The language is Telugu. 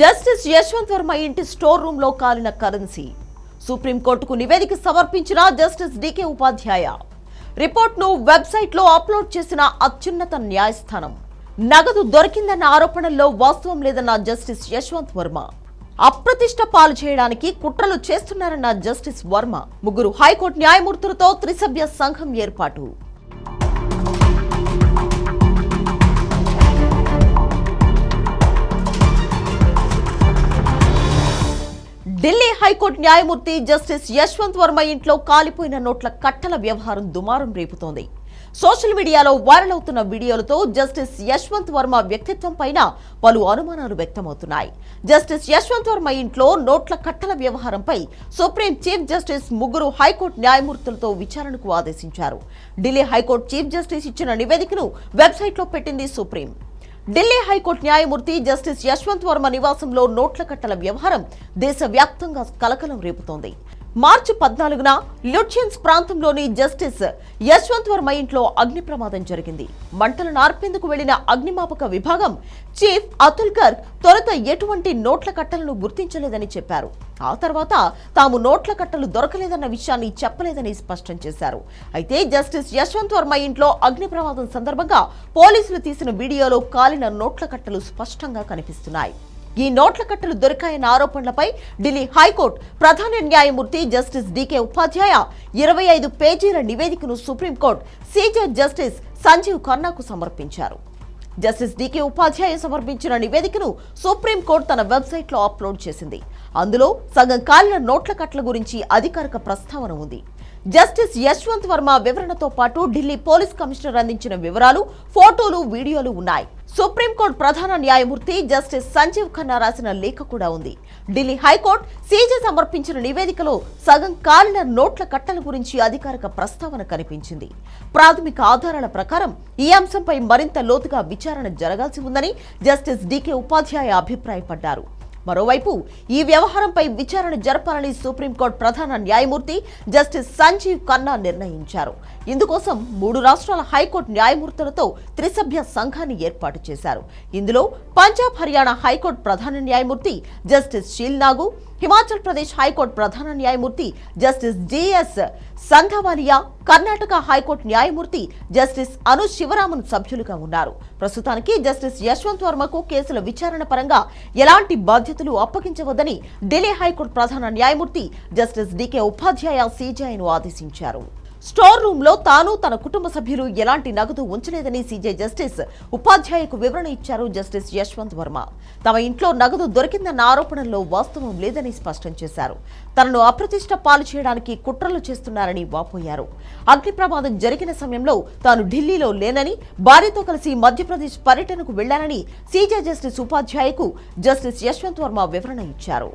జస్టిస్ యశ్వంత్ వర్మ ఇంటి స్టోర్ రూమ్లో కాలిన కరెన్సీ. సుప్రీంకోర్టుకు నివేదిక సమర్పించిన జస్టిస్ డికే ఉపాధ్యాయ. రిపోర్ట్ను వెబ్సైట్లో వెబ్సైట్లో అప్లోడ్ చేసిన అత్యున్నత న్యాయస్థానం. నగదు దొరికిందన్న ఆరోపణల్లో వాస్తవం లేదన్న జస్టిస్ యశ్వంత్ వర్మ. అప్రతిష్ట పాలు చేయడానికి కుట్రలు చేస్తున్నారన్న జస్టిస్ వర్మ. ముగ్గురు హైకోర్టు న్యాయమూర్తులతో త్రిసభ్య సంఘం ఏర్పాటు. హైకోర్టు న్యాయమూర్తి జస్టిస్ యశ్వంత్ వర్మ ఇంట్లో కాలిపోయిన నోట్ల కట్టల వ్యవహారం దుమారం రేపుతోంది. సోషల్ మీడియాలో వైరల్ అవుతున్న వీడియోలతో జస్టిస్ యశ్వంత్ వర్మ వ్యక్తిత్వం పైన పలు అనుమానాలు వ్యక్తమవుతున్నాయి. జస్టిస్ యశ్వంత్ వర్మ ఇంట్లో నోట్ల కట్టల వ్యవహారంపై సుప్రీం చీఫ్ జస్టిస్ ముగ్గురు హైకోర్టు న్యాయమూర్తులతో విచారణకు ఆదేశించారు. ఢిల్లీ హైకోర్టు చీఫ్ జస్టిస్ ఇచ్చిన నివేదికను వెబ్సైట్లో పెట్టింది సుప్రీం. ఢిల్లీ హైకోర్టు న్యాయమూర్తి జస్టిస్ యశ్వంత్ వర్మ నివాసంలో నోట్ల కట్టల వ్యవహారం దేశవ్యాప్తంగా కలకలం రేపుతోంది. మార్చి పద్నాలుగున లుట్యన్స్ ప్రాంతంలోని జస్టిస్ యశ్వంత్ వర్మ ఇంట్లో అగ్ని ప్రమాదం జరిగింది. మంటలు నార్పేందుకు వెళ్ళిన అగ్నిమాపక విభాగం చీఫ్ అతుల్ గర్గ్ తొలుత ఎటువంటి నోట్ల కట్టలను గుర్తించలేదని చెప్పారు. ఆ తర్వాత తాము నోట్ల కట్టలు దొరకలేదన్న విషయాన్ని చెప్పలేదని స్పష్టం చేశారు. అయితే జస్టిస్ యశ్వంత్ వర్మ ఇంట్లో అగ్ని ప్రమాదం సందర్భంగా పోలీసులు తీసిన వీడియోలో కాలిన నోట్ల కట్టలు స్పష్టంగా కనిపిస్తున్నాయి. ఈ నోట్ల కట్టలు దొరికాయన్న ఆరోపణలపై ఢిల్లీ హైకోర్టు ప్రధాన న్యాయమూర్తి జస్టిస్ డికే ఉపాధ్యాయ ఇరవై ఐదు పేజీల నివేదికను supreme court senior justice Sanjiv ఖన్నాకు సమర్పించారు. జస్టిస్ డికే ఉపాధ్యాయ సమర్పించిన నివేదికను సుప్రీంకోర్టు తన వెబ్సైట్లో అప్లోడ్ చేసింది. అందులో సగం కాలిన నోట్ల కట్టల గురించి అధికారిక ప్రస్తావన ఉంది. జస్టిస్ యశ్వంత్ వర్మ వివరణతో పాటు ఢిల్లీ పోలీస్ కమిషనర్ అందించిన వివరాలు ఫోటోలు వీడియోలు ఉన్నాయి. సుప్రీంకోర్టు ప్రధాన న్యాయమూర్తి జస్టిస్ సంజీవ్ ఖన్నా రాసిన లేఖ కూడా ఉంది. ఢిల్లీ హైకోర్టు సీజే సమర్పించిన నివేదికలో సగం కాలిన నోట్ల కట్టల గురించి అధికారిక ప్రస్తావన కనిపించింది. ప్రాథమిక ఆధారాల ప్రకారం ఈ అంశంపై మరింత లోతుగా విచారణ జరగాల్సి ఉందని జస్టిస్ డికే ఉపాధ్యాయ అభిప్రాయపడ్డారు. మరోవైపు ఈ వ్యవహారంపై విచారణ జరపాలని సుప్రీంకోర్టు ప్రధాన న్యాయమూర్తి జస్టిస్ సంజీవ్ ఖన్నా నిర్ణయించారు. ఇందుకోసం మూడు రాష్ట్రాల హైకోర్టు న్యాయమూర్తులతో త్రిసభ్య సంఘాన్ని ఏర్పాటు చేశారు. ఇందులో పంజాబ్ హర్యానా హైకోర్టు ప్రధాన న్యాయమూర్తి justice Sheel Nagu Himachal Pradesh high court ప్రధాన న్యాయమూర్తి justice J S Sandhawalia Karnataka high court న్యాయమూర్తి జస్టిస్ అను శివరామన్ సభ్యులుగా ఉన్నారు. ప్రస్తుతానికి జస్టిస్ యశ్వంత్ వర్మకు కేసుల విచారణ పరంగా ఎలాంటి బాధ్యతలు అప్పగించవద్దని ఢిల్లీ హైకోర్టు ప్రధాన న్యాయమూర్తి జస్టిస్ డికే ఉపాధ్యాయ సీజీఐను ఆదేశించారు. స్టోర్ రూమ్లో తాను తన కుటుంబ సభ్యులు ఎలాంటి నగదు ఉంచలేదని సీజే జస్టిస్ ఉపాధ్యాయకు వివరణ ఇచ్చారు జస్టిస్ యశ్వంత్ వర్మ. తమ ఇంట్లో నగదు దొరికిందన్న ఆరోపణల్లో వాస్తవం లేదని స్పష్టం చేశారు. తనను అప్రతిష్ట పాలు చేయడానికి కుట్రలు చేస్తున్నారని వాపోయారు. అగ్ని ప్రమాదం జరిగిన సమయంలో తాను ఢిల్లీలో లేనని భార్యతో కలిసి మధ్యప్రదేశ్ పర్యటనకు వెళ్ళానని సీజే జస్టిస్ ఉపాధ్యాయకు జస్టిస్ యశ్వంత్ వర్మ వివరణ ఇచ్చారు.